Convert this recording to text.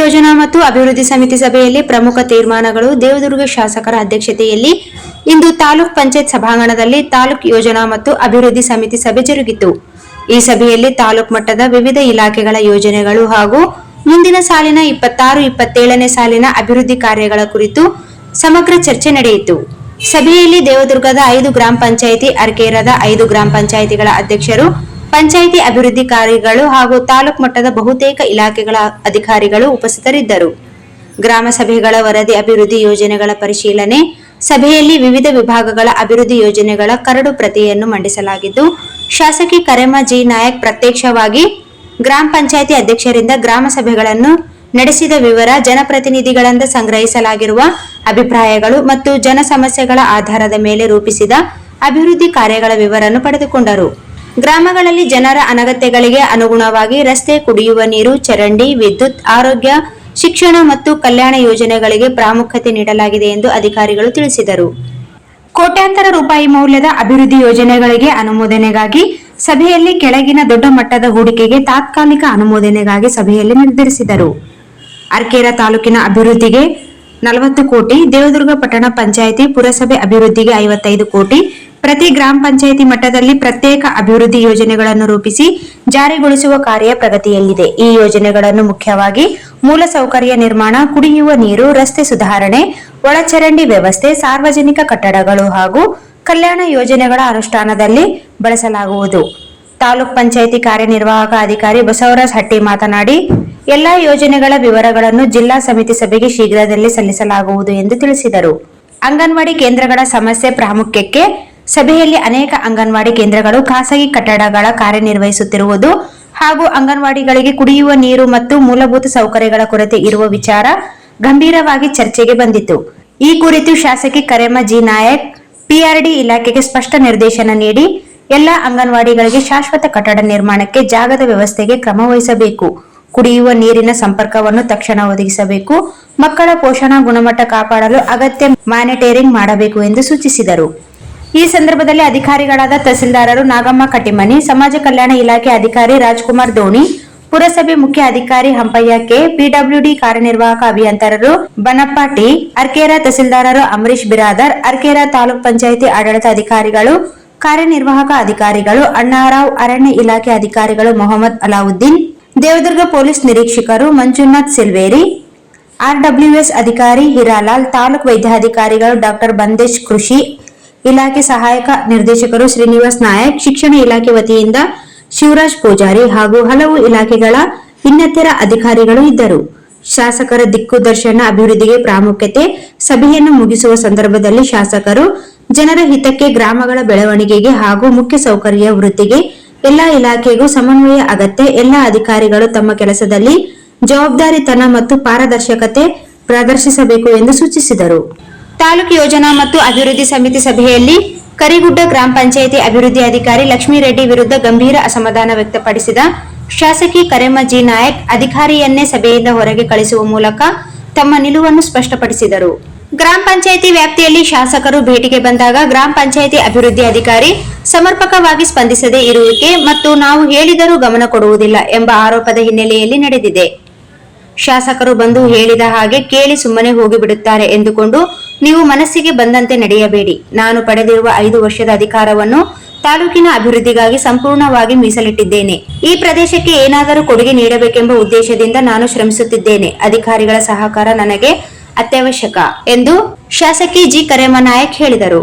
ಯೋಜನಾ ಮತ್ತು ಅಭಿವೃದ್ಧಿ ಸಮಿತಿ ಸಭೆಯಲ್ಲಿ ಪ್ರಮುಖ ತೀರ್ಮಾನಗಳು ದೇವದುರ್ಗ ಶಾಸಕರ ಅಧ್ಯಕ್ಷತೆಯಲ್ಲಿ ಇಂದು ತಾಲೂಕ್ ಪಂಚಾಯತ್ ಸಭಾಂಗಣದಲ್ಲಿ ತಾಲೂಕ್ ಯೋಜನಾ ಮತ್ತು ಅಭಿವೃದ್ಧಿ ಸಮಿತಿ ಸಭೆ ಜರುಗಿತು. ಈ ಸಭೆಯಲ್ಲಿ ತಾಲೂಕ್ ಮಟ್ಟದ ವಿವಿಧ ಇಲಾಖೆಗಳ ಯೋಜನೆಗಳು ಹಾಗೂ ಮುಂದಿನ ಸಾಲಿನ ಇಪ್ಪತ್ತಾರು, ಇಪ್ಪತ್ತೇಳನೇ ಸಾಲಿನ ಅಭಿವೃದ್ಧಿ ಕಾರ್ಯಗಳ ಕುರಿತು ಸಮಗ್ರ ಚರ್ಚೆ ನಡೆಯಿತು. ಸಭೆಯಲ್ಲಿ ದೇವದುರ್ಗದ ಐದು ಗ್ರಾಮ ಪಂಚಾಯಿತಿ, ಅರ್ಕೇರದ ಐದು ಗ್ರಾಮ ಪಂಚಾಯಿತಿಗಳ ಅಧ್ಯಕ್ಷರು ಪಂಚಾಯಿತಿ ಅಭಿವೃದ್ಧಿ ಕಾರ್ಯಗಳು ಹಾಗೂ ತಾಲೂಕು ಮಟ್ಟದ ಬಹುತೇಕ ಇಲಾಖೆಗಳ ಅಧಿಕಾರಿಗಳು ಉಪಸ್ಥಿತರಿದ್ದರು. ಗ್ರಾಮ ಸಭೆಗಳ ವರದಿ ಅಭಿವೃದ್ಧಿ ಯೋಜನೆಗಳ ಪರಿಶೀಲನೆ, ಸಭೆಯಲ್ಲಿ ವಿವಿಧ ವಿಭಾಗಗಳ ಅಭಿವೃದ್ಧಿ ಯೋಜನೆಗಳ ಕರಡು ಪ್ರತಿಯನ್ನು ಮಂಡಿಸಲಾಗಿದ್ದು, ಶಾಸಕಿ ಕರೆಮ ಜಿ ನಾಯಕ್ ಪ್ರತ್ಯಕ್ಷವಾಗಿ ಗ್ರಾಮ ಪಂಚಾಯಿತಿ ಅಧ್ಯಕ್ಷರಿಂದ ಗ್ರಾಮ ಸಭೆಗಳನ್ನು ನಡೆಸಿದ ವಿವರ ಜನಪ್ರತಿನಿಧಿಗಳಿಂದ ಸಂಗ್ರಹಿಸಲಾಗಿರುವ ಅಭಿಪ್ರಾಯಗಳು ಮತ್ತು ಜನ ಸಮಸ್ಯೆಗಳ ಆಧಾರದ ಮೇಲೆ ರೂಪಿಸಿದ ಅಭಿವೃದ್ಧಿ ಕಾರ್ಯಗಳ ವಿವರನ್ನು ಪಡೆದುಕೊಂಡರು. ಗ್ರಾಮಗಳಲ್ಲಿ ಜನರ ಅನಗತ್ಯಗಳಿಗೆ ಅನುಗುಣವಾಗಿ ರಸ್ತೆ ಕುಡಿಯುವ ನೀರು, ಚರಂಡಿ, ವಿದ್ಯುತ್, ಆರೋಗ್ಯ, ಶಿಕ್ಷಣ ಮತ್ತು ಕಲ್ಯಾಣ ಯೋಜನೆಗಳಿಗೆ ಪ್ರಾಮುಖ್ಯತೆ ನೀಡಲಾಗಿದೆ ಎಂದು ಅಧಿಕಾರಿಗಳು ತಿಳಿಸಿದರು. ಕೋಟ್ಯಾಂತರ ರೂಪಾಯಿ ಮೌಲ್ಯದ ಅಭಿವೃದ್ಧಿ ಯೋಜನೆಗಳಿಗೆ ಅನುಮೋದನೆಗಾಗಿ ಸಭೆಯಲ್ಲಿ ಕೆಳಗಿನ ದೊಡ್ಡ ಮಟ್ಟದ ಹೂಡಿಕೆಗೆ ತಾತ್ಕಾಲಿಕ ಅನುಮೋದನೆಗಾಗಿ ಸಭೆಯಲ್ಲಿ ನಿರ್ಧರಿಸಿದರು. ಅರ್ಕೇರ ತಾಲೂಕಿನ ಅಭಿವೃದ್ಧಿಗೆ ನಲವತ್ತು ಕೋಟಿ, ದೇವದುರ್ಗ ಪಟ್ಟಣ ಪಂಚಾಯಿತಿ ಪುರಸಭೆ ಅಭಿವೃದ್ಧಿಗೆ ಐವತ್ತೈದು ಕೋಟಿ ಪ್ರತಿ ಗ್ರಾಮ ಪಂಚಾಯಿತಿ ಮಟ್ಟದಲ್ಲಿ ಪ್ರತ್ಯೇಕ ಅಭಿವೃದ್ಧಿ ಯೋಜನೆಗಳನ್ನು ರೂಪಿಸಿ ಜಾರಿಗೊಳಿಸುವ ಕಾರ್ಯ ಪ್ರಗತಿಯಲ್ಲಿದೆ. ಈ ಯೋಜನೆಗಳನ್ನು ಮುಖ್ಯವಾಗಿ ಮೂಲಸೌಕರ್ಯ ನಿರ್ಮಾಣ, ಕುಡಿಯುವ ನೀರು, ರಸ್ತೆ ಸುಧಾರಣೆ, ಒಳಚರಂಡಿ ವ್ಯವಸ್ಥೆ, ಸಾರ್ವಜನಿಕ ಕಟ್ಟಡಗಳು ಹಾಗೂ ಕಲ್ಯಾಣ ಯೋಜನೆಗಳ ಅನುಷ್ಠಾನದಲ್ಲಿ ಬಳಸಲಾಗುವುದು. ತಾಲೂಕ್ ಪಂಚಾಯಿತಿ ಕಾರ್ಯನಿರ್ವಾಹಕ ಅಧಿಕಾರಿ ಬಸವರಾಜ್ ಹಟ್ಟಿ ಮಾತನಾಡಿ, ಎಲ್ಲಾ ಯೋಜನೆಗಳ ವಿವರಗಳನ್ನು ಜಿಲ್ಲಾ ಸಮಿತಿ ಸಭೆಗೆ ಶೀಘ್ರದಲ್ಲೇ ಸಲ್ಲಿಸಲಾಗುವುದು ಎಂದು ತಿಳಿಸಿದರು. ಅಂಗನವಾಡಿ ಕೇಂದ್ರಗಳ ಸಮಸ್ಯೆ ಪ್ರಾಮುಖ್ಯಕ್ಕೆ ಸಭೆಯಲ್ಲಿ ಅನೇಕ ಅಂಗನವಾಡಿ ಕೇಂದ್ರಗಳು, ಖಾಸಗಿ ಕಟ್ಟಡಗಳ ಕಾರ್ಯನಿರ್ವಹಿಸುತ್ತಿರುವುದು ಹಾಗೂ ಅಂಗನವಾಡಿಗಳಿಗೆ ಕುಡಿಯುವ ನೀರು ಮತ್ತು ಮೂಲಭೂತ ಸೌಕರ್ಯಗಳ ಕೊರತೆ ಇರುವ ವಿಚಾರ ಗಂಭೀರವಾಗಿ ಚರ್ಚೆಗೆ ಬಂದಿತು ಈ ಕುರಿತು ಶಾಸಕಿ ಕರೆಮ ಜಿ ನಾಯಕ್, ಪಿಆರ್ಡಿ ಇಲಾಖೆಗೆ ಸ್ಪಷ್ಟ ನಿರ್ದೇಶನ ನೀಡಿ, ಎಲ್ಲ ಅಂಗನವಾಡಿಗಳಿಗೆ ಶಾಶ್ವತ ಕಟ್ಟಡ ನಿರ್ಮಾಣಕ್ಕೆ ಜಾಗದ ವ್ಯವಸ್ಥೆಗೆ ಕ್ರಮ ವಹಿಸಬೇಕು. ಕುಡಿಯುವ ನೀರಿನ ಸಂಪರ್ಕವನ್ನು ತಕ್ಷಣ ಒದಗಿಸಬೇಕು. ಮಕ್ಕಳ ಪೋಷಣಾ ಗುಣಮಟ್ಟ ಕಾಪಾಡಲು ಅಗತ್ಯ ಮಾನಿಟರಿಂಗ್ ಮಾಡಬೇಕು ಎಂದು ಸೂಚಿಸಿದರು. ಈ ಸಂದರ್ಭದಲ್ಲಿ ಅಧಿಕಾರಿಗಳಾದ ತಹಸೀಲ್ದಾರರು ನಾಗಮ್ಮ ಕಟ್ಟಿಮನಿ, ಸಮಾಜ ಕಲ್ಯಾಣ ಇಲಾಖೆ ಅಧಿಕಾರಿ ರಾಜ್ಕುಮಾರ್ ದೋಣಿ ಪುರಸಭೆ ಮುಖ್ಯ ಅಧಿಕಾರಿ ಹಂಪಯ್ಯ ಕೆ, ಪಿಡಬ್ಲ್ಯೂಡಿ ಕಾರ್ಯನಿರ್ವಾಹಕ ಅಭಿಯಂತರರು ಬನಪ್ಪ ಟಿ, ಅರ್ಕೇರ ತಹಸೀಲ್ದಾರರು ಅಂಬರೀಶ್ ಬಿರಾದರ್, ಅರ್ಕೇರಾ ತಾಲೂಕ್ ಪಂಚಾಯಿತಿ ಆಡಳಿತ ಅಧಿಕಾರಿಗಳು, ಕಾರ್ಯನಿರ್ವಾಹಕ ಅಧಿಕಾರಿಗಳು, ಅಣ್ಣಾರಾವ್ ಅರಣ್ಯ ಇಲಾಖೆ ಅಧಿಕಾರಿಗಳು ಮೊಹಮ್ಮದ್ ಅಲಾವುದ್ದೀನ್, ದೇವದುರ್ಗ ಪೊಲೀಸ್ ನಿರೀಕ್ಷಕರು ಮಂಜುನಾಥ್ ಸಿಲ್ವೇರಿ ಆರ್ಡಬ್ಲ್ಯೂಎಸ್ ಅಧಿಕಾರಿ ಹಿರಾಲಾಲ್, ತಾಲೂಕ್ ವೈದ್ಯಾಧಿಕಾರಿಗಳು ಡಾಕ್ಟರ್ ಬಂದೇಶ್ ಕೃಷಿ ಇಲಾಖೆ ಸಹಾಯಕ ನಿರ್ದೇಶಕರು ಶ್ರೀನಿವಾಸ್ ನಾಯಕ್, ಶಿಕ್ಷಣ ಇಲಾಖೆ ವತಿಯಿಂದ ಶಿವರಾಜ್ ಪೂಜಾರಿ ಹಾಗೂ ಹಲವು ಇಲಾಖೆಗಳ ಇನ್ನಿತರ ಅಧಿಕಾರಿಗಳು ಇದ್ದರು. ಶಾಸಕರ ದಿಕ್ಕುದರ್ಶನ ಅಭಿವೃದ್ಧಿಗೆ ಪ್ರಾಮುಖ್ಯತೆ ಸಭೆಯನ್ನು ಮುಗಿಸುವ ಸಂದರ್ಭದಲ್ಲಿ ಶಾಸಕರು ಜನರ ಹಿತಕ್ಕೆ ಗ್ರಾಮಗಳ ಬೆಳವಣಿಗೆಗೆ ಹಾಗೂ ಮುಖ್ಯ ಸೌಕರ್ಯ ವೃದ್ಧಿಗೆ ಎಲ್ಲಾ ಇಲಾಖೆಗೂ ಸಮನ್ವಯ ಅಗತ್ಯ. ಎಲ್ಲಾ ಅಧಿಕಾರಿಗಳು ತಮ್ಮ ಕೆಲಸದಲ್ಲಿ ಜವಾಬ್ದಾರಿತನ ಮತ್ತು ಪಾರದರ್ಶಕತೆ ಪ್ರದರ್ಶಿಸಬೇಕು ಎಂದು ಸೂಚಿಸಿದರು. ತಾಲೂಕು ಯೋಜನಾ ಮತ್ತು ಅಭಿವೃದ್ಧಿ ಸಮಿತಿ ಸಭೆಯಲ್ಲಿ ಕರಿಗುಡ್ಡ ಗ್ರಾಮ ಪಂಚಾಯಿತಿ ಅಭಿವೃದ್ಧಿ ಅಧಿಕಾರಿ ಲಕ್ಷ್ಮೀರೆಡ್ಡಿ ವಿರುದ್ಧ ಗಂಭೀರ ಅಸಮಾಧಾನ ವ್ಯಕ್ತಪಡಿಸಿದ ಶಾಸಕಿ ಕರೆಮ್ಮ ಜಿ ನಾಯಕ್ ಅಧಿಕಾರಿಯನ್ನೇ ಸಭೆಯಿಂದ ಹೊರಗೆ ಕಳಿಸುವ ಮೂಲಕ ತಮ್ಮ ನಿಲುವನ್ನು ಸ್ಪಷ್ಟಪಡಿಸಿದರು. ಗ್ರಾಮ ಪಂಚಾಯಿತಿ ವ್ಯಾಪ್ತಿಯಲ್ಲಿ ಶಾಸಕರು ಭೇಟಿಗೆ ಬಂದಾಗ ಗ್ರಾಮ ಪಂಚಾಯಿತಿ ಅಭಿವೃದ್ಧಿ ಅಧಿಕಾರಿ ಸಮರ್ಪಕವಾಗಿ ಸ್ಪಂದಿಸದೇ ಇರುವಿಕೆ ಮತ್ತು ನಾವು ಹೇಳಿದರೂ ಗಮನ ಕೊಡುವುದಿಲ್ಲ ಎಂಬ ಆರೋಪದ ಹಿನ್ನೆಲೆಯಲ್ಲಿ ನಡೆದಿದೆ. ಶಾಸಕರು ಬಂದು ಹೇಳಿದ ಹಾಗೆ ಕೇಳಿ ಸುಮ್ಮನೆ ಹೋಗಿಬಿಡುತ್ತಾರೆ ಎಂದುಕೊಂಡು ನೀವು ಮನಸ್ಸಿಗೆ ಬಂದಂತೆ ನಡೆಯಬೇಡಿ. ನಾನು ಪಡೆದಿರುವ ಐದು ವರ್ಷದ ಅಧಿಕಾರವನ್ನು ತಾಲೂಕಿನ ಅಭಿವೃದ್ಧಿಗಾಗಿ ಸಂಪೂರ್ಣವಾಗಿ ಮೀಸಲಿಟ್ಟಿದ್ದೇನೆ. ಈ ಪ್ರದೇಶಕ್ಕೆ ಏನಾದರೂ ಕೊಡುಗೆ ನೀಡಬೇಕೆಂಬ ಉದ್ದೇಶದಿಂದ ನಾನು ಶ್ರಮಿಸುತ್ತಿದ್ದೇನೆ. ಅಧಿಕಾರಿಗಳ ಸಹಕಾರ ನನಗೆ ಅತ್ಯವಶ್ಯಕ ಎಂದು ಶಾಸಕಿ ಜಿ. ಕರೇಮ ನಾಯಕ್ ಹೇಳಿದರು.